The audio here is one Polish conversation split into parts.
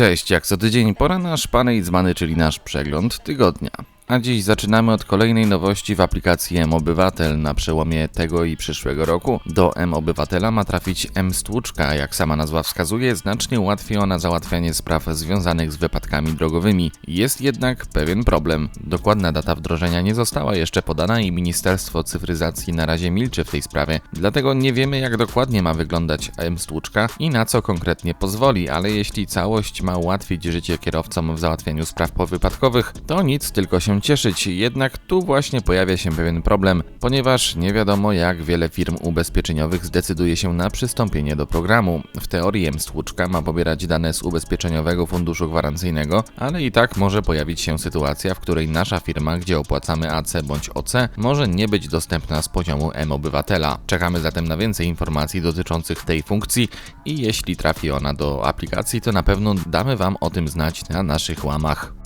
Cześć, jak co tydzień pora na szpany i dzmany, czyli nasz przegląd tygodnia. A dziś zaczynamy od kolejnej nowości w aplikacji M-Obywatel. Na przełomie tego i przyszłego roku do M-Obywatela ma trafić M-Stłuczka. Jak sama nazwa wskazuje, znacznie ułatwi ona załatwianie spraw związanych z wypadkami drogowymi. Jest jednak pewien problem. Dokładna data wdrożenia nie została jeszcze podana i Ministerstwo Cyfryzacji na razie milczy w tej sprawie. Dlatego nie wiemy, jak dokładnie ma wyglądać M-Stłuczka i na co konkretnie pozwoli, ale jeśli całość ma ułatwić życie kierowcom w załatwianiu spraw powypadkowych, to nic, tylko się cieszyć, jednak tu właśnie pojawia się pewien problem, ponieważ nie wiadomo jak wiele firm ubezpieczeniowych zdecyduje się na przystąpienie do programu. W teorii M-Stłuczka ma pobierać dane z ubezpieczeniowego funduszu gwarancyjnego, ale i tak może pojawić się sytuacja, w której nasza firma, gdzie opłacamy AC bądź OC, może nie być dostępna z poziomu M-Obywatela. Czekamy zatem na więcej informacji dotyczących tej funkcji i jeśli trafi ona do aplikacji, to na pewno damy Wam o tym znać na naszych łamach.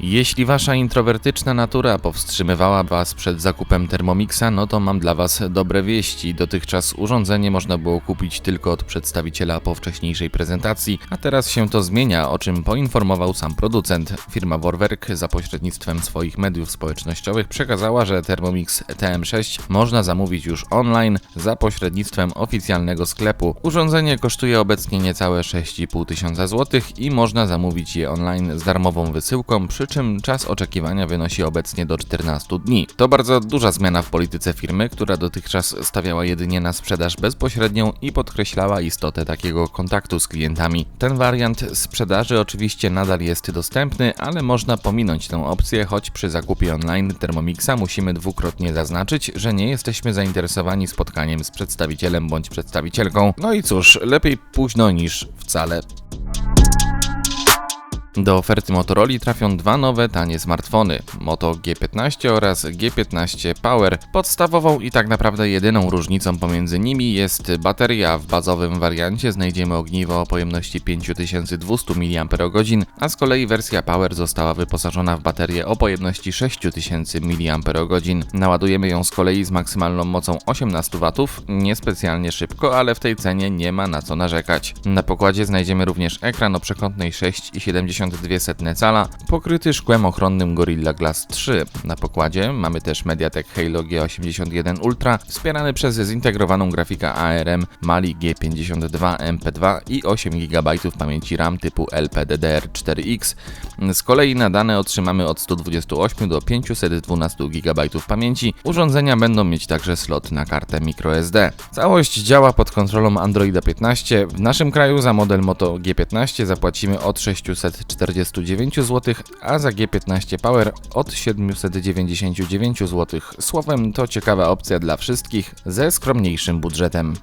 Jeśli wasza introwertyczna natura powstrzymywała was przed zakupem Thermomixa, no to mam dla was dobre wieści. Dotychczas urządzenie można było kupić tylko od przedstawiciela po wcześniejszej prezentacji, a teraz się to zmienia, o czym poinformował sam producent. Firma Vorwerk za pośrednictwem swoich mediów społecznościowych przekazała, że Thermomix TM6 można zamówić już online za pośrednictwem oficjalnego sklepu. Urządzenie kosztuje obecnie niecałe 6,5 tysiąca złotych i można zamówić je online z darmową wysyłką przy czym czas oczekiwania wynosi obecnie do 14 dni. To bardzo duża zmiana w polityce firmy, która dotychczas stawiała jedynie na sprzedaż bezpośrednią i podkreślała istotę takiego kontaktu z klientami. Ten wariant sprzedaży oczywiście nadal jest dostępny, ale można pominąć tę opcję, choć przy zakupie online Thermomixa musimy dwukrotnie zaznaczyć, że nie jesteśmy zainteresowani spotkaniem z przedstawicielem bądź przedstawicielką. No i cóż, lepiej późno niż wcale. Do oferty Motorola trafią dwa nowe tanie smartfony Moto G15 oraz G15 Power. Podstawową i tak naprawdę jedyną różnicą pomiędzy nimi jest bateria. W bazowym wariancie znajdziemy ogniwo o pojemności 5200 mAh, a z kolei wersja Power została wyposażona w baterię o pojemności 6000 mAh. Naładujemy ją z kolei z maksymalną mocą 18 W, niespecjalnie szybko, ale w tej cenie nie ma na co narzekać. Na pokładzie znajdziemy również ekran o przekątnej 6,70 1200 cala, pokryty szkłem ochronnym Gorilla Glass 3. Na pokładzie mamy też Mediatek Halo G81 Ultra, wspierany przez zintegrowaną grafikę ARM Mali G52 MP2 i 8 GB pamięci RAM typu LPDDR4X. Z kolei na dane otrzymamy od 128 do 512 GB pamięci. Urządzenia będą mieć także slot na kartę microSD. Całość działa pod kontrolą Androida 15. W naszym kraju za model Moto G15 zapłacimy od 640 449 zł, a za G15 Power od 799 zł. Słowem to ciekawa opcja dla wszystkich ze skromniejszym budżetem.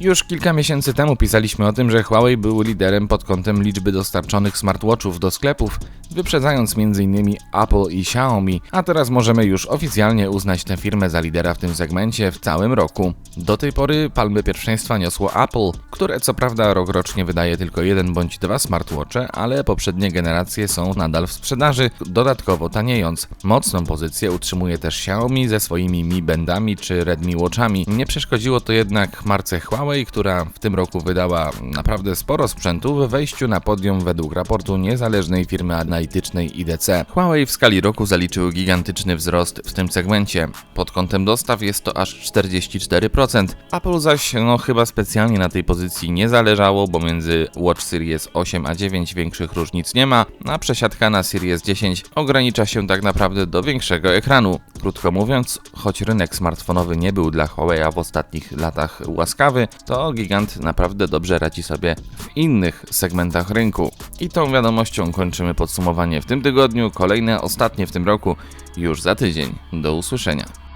Już kilka miesięcy temu pisaliśmy o tym, że Huawei był liderem pod kątem liczby dostarczonych smartwatchów do sklepów, wyprzedzając m.in. Apple i Xiaomi, a teraz możemy już oficjalnie uznać tę firmę za lidera w tym segmencie w całym roku. Do tej pory palmy pierwszeństwa niosło Apple, które co prawda rokrocznie wydaje tylko jeden bądź dwa smartwatche, ale poprzednie generacje są nadal w sprzedaży, dodatkowo taniejąc. Mocną pozycję utrzymuje też Xiaomi ze swoimi Mi Bandami czy Redmi Watchami. Nie przeszkodziło to jednak marce Huawei, która w tym roku wydała naprawdę sporo sprzętu w wejściu na podium według raportu niezależnej firmy analitycznej IDC. Huawei w skali roku zaliczył gigantyczny wzrost w tym segmencie. Pod kątem dostaw jest to aż 44%. Apple zaś no chyba specjalnie na tej pozycji nie zależało, bo między Watch Series 8 a 9 większych różnic nie ma, a przesiadka na Series 10 ogranicza się tak naprawdę do większego ekranu. Krótko mówiąc, choć rynek smartfonowy nie był dla Huawei w ostatnich latach łaskawy, to gigant naprawdę dobrze radzi sobie w innych segmentach rynku. I tą wiadomością kończymy podsumowanie w tym tygodniu, kolejne, ostatnie w tym roku już za tydzień. Do usłyszenia.